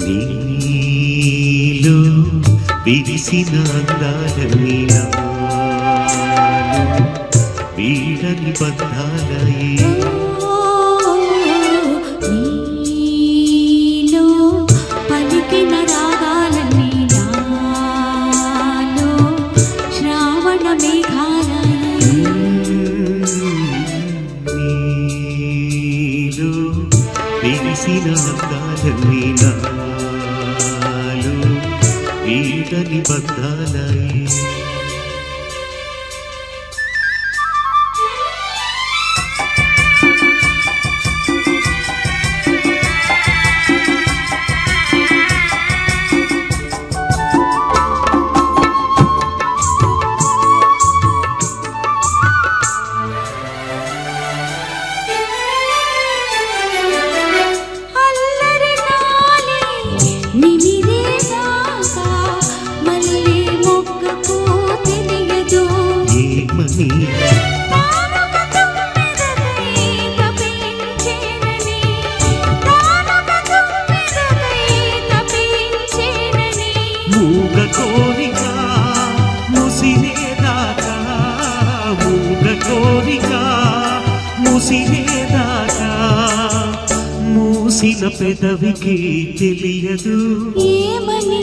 నీలో విరిసిన అందాలన్నీ వీడని బంధాలయ చదివినాలు వీటని బంధాలై మూగ కోరిక ముసిలేదాకా మూగ కోరిక ముసిలేదాకా మూసిన పెదవికి తెలియదు. ఏమని?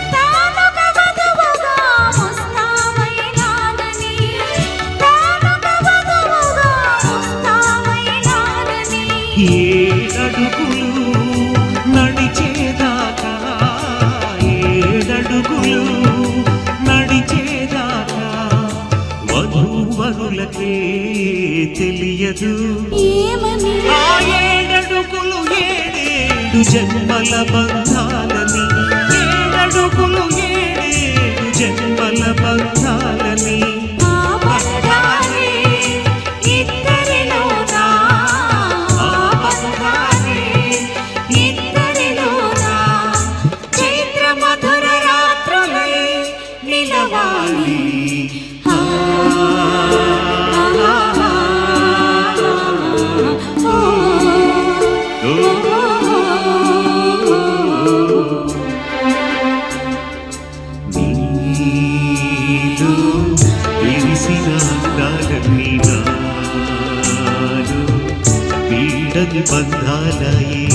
కన్నులకే తెలియదు. ఏమని? ఆ ఏడడుగులు ఏడేడు జన్మల బంధాలు విరగి బంధాలయ.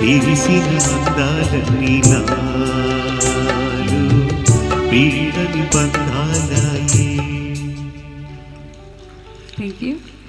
విరిసిన అందాలన్నీ పీడని బంధ